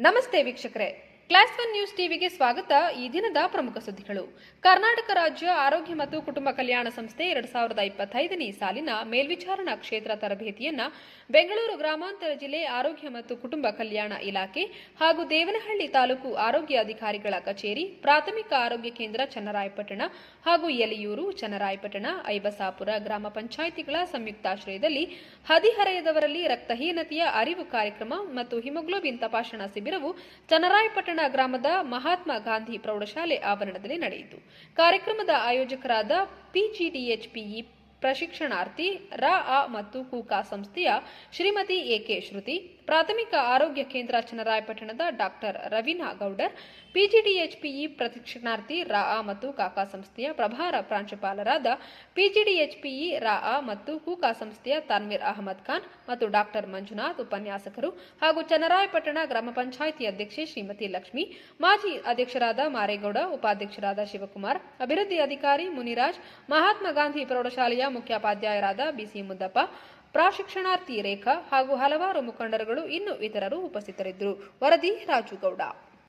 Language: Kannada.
ನಮಸ್ತೆ ವೀಕ್ಷಕರೇ. ಕ್ಲಾಸ್ ಒನ್ ನ್ಯೂಸ್ ಟಿವಿಗೆ ಸ್ವಾಗತ. ಈ ದಿನದ ಪ್ರಮುಖ ಸುದ್ದಿಗಳು. ಕರ್ನಾಟಕ ರಾಜ್ಯ ಆರೋಗ್ಯ ಮತ್ತು ಕುಟುಂಬ ಕಲ್ಯಾಣ ಸಂಸ್ಥೆ ಎರಡ್ ಸಾವಿರದ ಇಪ್ಪತ್ತೈದನೇ ಸಾಲಿನ ಮೇಲ್ವಿಚಾರಣಾ ಕ್ಷೇತ್ರ ತರಬೇತಿಯನ್ನ ಬೆಂಗಳೂರು ಗ್ರಾಮಾಂತರ ಜಿಲ್ಲೆ ಆರೋಗ್ಯ ಮತ್ತು ಕುಟುಂಬ ಕಲ್ಯಾಣ ಇಲಾಖೆ ಹಾಗೂ ದೇವನಹಳ್ಳಿ ತಾಲೂಕು ಆರೋಗ್ಯ ಅಧಿಕಾರಿಗಳ ಕಚೇರಿ, ಪ್ರಾಥಮಿಕ ಆರೋಗ್ಯ ಕೇಂದ್ರ ಚನ್ನರಾಯಪಟ್ಟಣ ಹಾಗೂ ಯಲಿಯೂರು ಚನ್ನರಾಯಪಟ್ಟಣ, ಐಬಸಾಪುರ ಗ್ರಾಮ ಪಂಚಾಯಿತಿಗಳ ಸಂಯುಕ್ತಾಶ್ರಯದಲ್ಲಿ ಹದಿಹರೆಯದವರಲ್ಲಿ ರಕ್ತಹೀನತೆಯ ಅರಿವು ಕಾರ್ಯಕ್ರಮ ಮತ್ತು ಹಿಮೋಗ್ಲೋಬಿನ್ ತಪಾಸಣಾ ಶಿಬಿರವು ಚನ್ನರಾಯಪಟ್ಟಣ ಗ್ರಾಮದ ಮಹಾತ್ಮ ಗಾಂಧಿ ಪ್ರೌಢಶಾಲೆ ಆವರಣದಲ್ಲಿ ನಡೆಯಿತು. ಕಾರ್ಯಕ್ರಮದ ಆಯೋಜಕರಾದ ಪಿಜಿಡಿಎಚ್ಪಿಇ ಪ್ರಶಿಕ್ಷಣಾರ್ಥಿ ರ ಆ ಮತ್ತು ಕೂಕಾ ಸಂಸ್ಥೆಯ ಶ್ರೀಮತಿ ಎಕೆ ಶ್ರುತಿ, ಪ್ರಾಥಮಿಕ ಆರೋಗ್ಯ ಕೇಂದ್ರ ಚನ್ನರಾಯಪಟ್ಟಣದ ಡಾಕ್ಟರ್ ರವೀನಾ ಗೌಡರ್, ಪಿಜಿಡಿಎಚ್ಪಿಇ ಪ್ರಶಿಕ್ಷಣಾರ್ಥಿ ರಾ ಆ ಮತ್ತು ಕಾಕಾ ಸಂಸ್ಥೆಯ ಪ್ರಭಾರ ಪ್ರಾಂಶುಪಾಲರಾದ ಪಿಜಿಡಿಎಚ್ಪಿಇ ರಾ ಆ ಮತ್ತು ಕೂಕಾ ಸಂಸ್ಥೆಯ ತಾನ್ವೀರ್ ಅಹಮದ್ ಖಾನ್ ಮತ್ತು ಡಾಕ್ಟರ್ ಮಂಜುನಾಥ್ ಉಪನ್ಯಾಸಕರು ಹಾಗೂ ಚನ್ನರಾಯಪಟ್ಟಣ ಗ್ರಾಮ ಪಂಚಾಯಿತಿ ಅಧ್ಯಕ್ಷೆ ಶ್ರೀಮತಿ ಲಕ್ಷ್ಮಿ, ಮಾಜಿ ಅಧ್ಯಕ್ಷರಾದ ಮಾರೇಗೌಡ, ಉಪಾಧ್ಯಕ್ಷರಾದ ಶಿವಕುಮಾರ್, ಅಭಿವೃದ್ಧಿ ಅಧಿಕಾರಿ ಮುನಿರಾಜ್, ಮಹಾತ್ಮ ಗಾಂಧಿ ಪ್ರೌಢಶಾಲೆಯ ಮುಖ್ಯೋಪಾಧ್ಯಾಯರಾದ ಬಿಸಿ ಮುದ್ದಪ್ಪ ಪ್ರಾಶಿಕ್ಷಣಾರ್ಥಿ ರೇಖಾ ಹಾಗೂ ಹಲವಾರು ಮುಖಂಡರುಗಳು ಇನ್ನು ಇತರರು ಉಪಸ್ಥಿತರಿದ್ದರು. ವರದಿ ರಾಜುಗೌಡ.